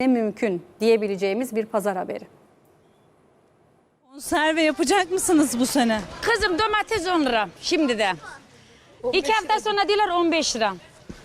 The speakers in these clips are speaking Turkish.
ne mümkün diyebileceğimiz bir pazar haberi. Konserve yapacak mısınız bu sene? Kızım domates 10 lira şimdi de. İki hafta sonra diyorlar 15 lira.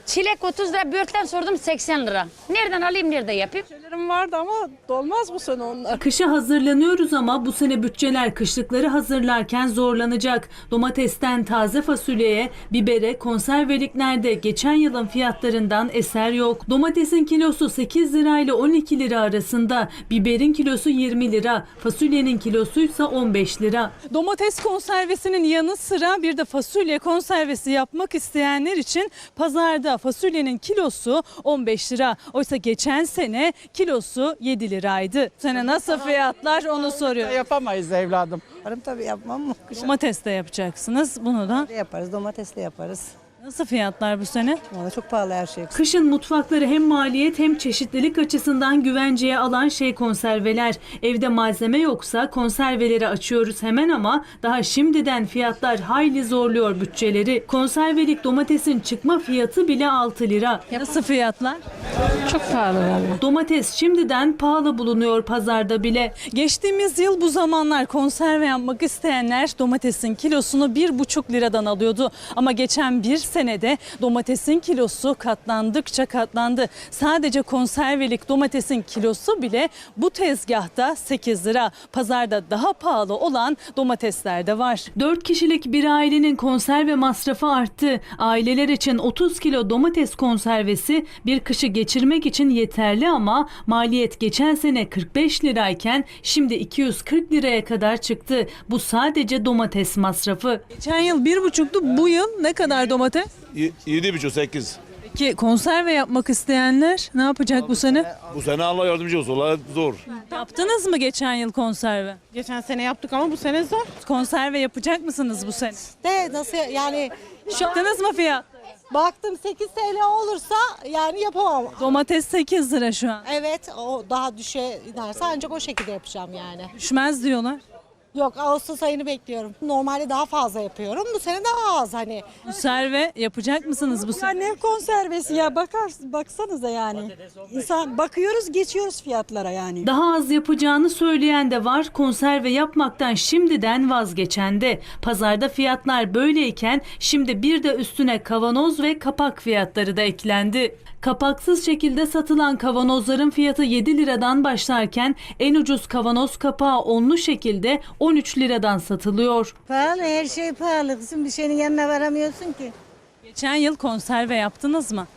Çilek 30 lira, börtlen sordum 80 lira. Nereden alayım, nerede yapayım? Şeylerim vardı ama dolmaz bu sene onlar. Kışa hazırlanıyoruz ama bu sene bütçeler kışlıkları hazırlarken zorlanacak. Domatesten taze fasulyeye, bibere, konserveliklerde geçen yılın fiyatlarından eser yok. Domatesin kilosu 8 lira ile 12 lira arasında, biberin kilosu 20 lira, fasulyenin kilosu ise 15 lira. Domates konservesinin yanı sıra bir de fasulye konservesi yapmak isteyenler için pazarda fasulyenin kilosu 15 lira. Oysa geçen sene kilosu 7 liraydı. Sene nasıl fiyatlar onu soruyor. Yapamayız evladım. Yaparım tabii yapmam mı? Domates de yapacaksınız bunu da. yaparız, domatesle yaparız. Nasıl fiyatlar bu sene? Valla çok pahalı her şey. Kışın mutfakları hem maliyet hem çeşitlilik açısından güvenceye alan şey konserveler. Evde malzeme yoksa konserveleri açıyoruz hemen ama daha şimdiden fiyatlar hayli zorluyor bütçeleri. Konservelik domatesin çıkma fiyatı bile 6 lira. Nasıl fiyatlar? Çok pahalı valla. Domates şimdiden pahalı bulunuyor pazarda bile. Geçtiğimiz yıl bu zamanlar konserve yapmak isteyenler domatesin kilosunu 1,5 liradan alıyordu. Ama geçen bir senede domatesin kilosu katlandıkça katlandı. Sadece konservelik domatesin kilosu bile bu tezgahta 8 lira. Pazarda daha pahalı olan domatesler de var. 4 kişilik bir ailenin konserve masrafı arttı. Aileler için 30 kilo domates konservesi bir kışı geçirmek için yeterli ama maliyet geçen sene 45 lirayken şimdi 240 liraya kadar çıktı. Bu sadece domates masrafı. Geçen yıl 1,5'tu bu yıl ne kadar domates? Buçuk sekiz. Peki konserve yapmak isteyenler ne yapacak bu sene? Bu sene Allah yardımcı olsun. Allah zor. Yaptınız mı geçen yıl konserve? Geçen sene yaptık ama bu sene zor. Konserve yapacak mısınız bu sene? De nasıl yani Yaptınız mı fiyat? baktım 8 TL olursa yani yapamam. Domates 8 lira şu an. Evet o daha düşe inerse ancak o şekilde yapacağım yani. Düşmez diyorlar. Yok Ağustos ayını bekliyorum. Normalde daha fazla yapıyorum. Bu sene daha az hani. Konserve yapacak mısınız bu sene? ne konservesi ya bakar baksanıza yani. İnsan bakıyoruz geçiyoruz fiyatlara yani. Daha az yapacağını söyleyen de var, konserve yapmaktan şimdiden vazgeçen de. Pazarda fiyatlar böyleyken şimdi bir de üstüne kavanoz ve kapak fiyatları da eklendi. Kapaksız şekilde satılan kavanozların fiyatı 7 liradan başlarken en ucuz kavanoz kapağı onlu şekilde 13 liradan satılıyor. Pahalı her şey pahalı kızım bir şeyin yanına varamıyorsun ki. Geçen yıl konserve yaptınız mı?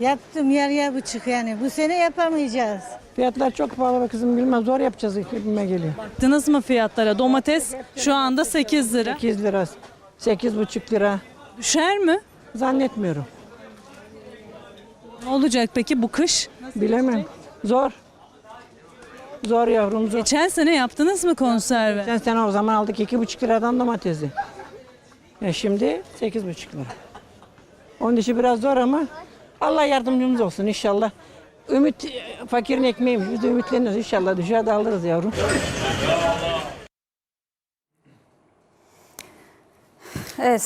Yaptım yarıya buçuk yani bu sene yapamayacağız. Fiyatlar çok pahalı be kızım bilmem zor yapacağız gibime geliyor. Baktınız mı fiyatlara? Domates şu anda 8 lira. 8 lira, 8,5 lira Düşer mi? zannetmiyorum. Ne olacak peki bu kış? Bilemem. Zor. Zor yavrum zor. Geçen sene yaptınız mı konserve? Geçen sene o zaman aldık 2,5 liradan domatesi. E şimdi 8,5 lira. Onun işi biraz zor ama Allah yardımcımız olsun inşallah. Ümit fakirin ekmeğiymiş. Biz de ümitleniyoruz inşallah düşer de alırız yavrum. Evet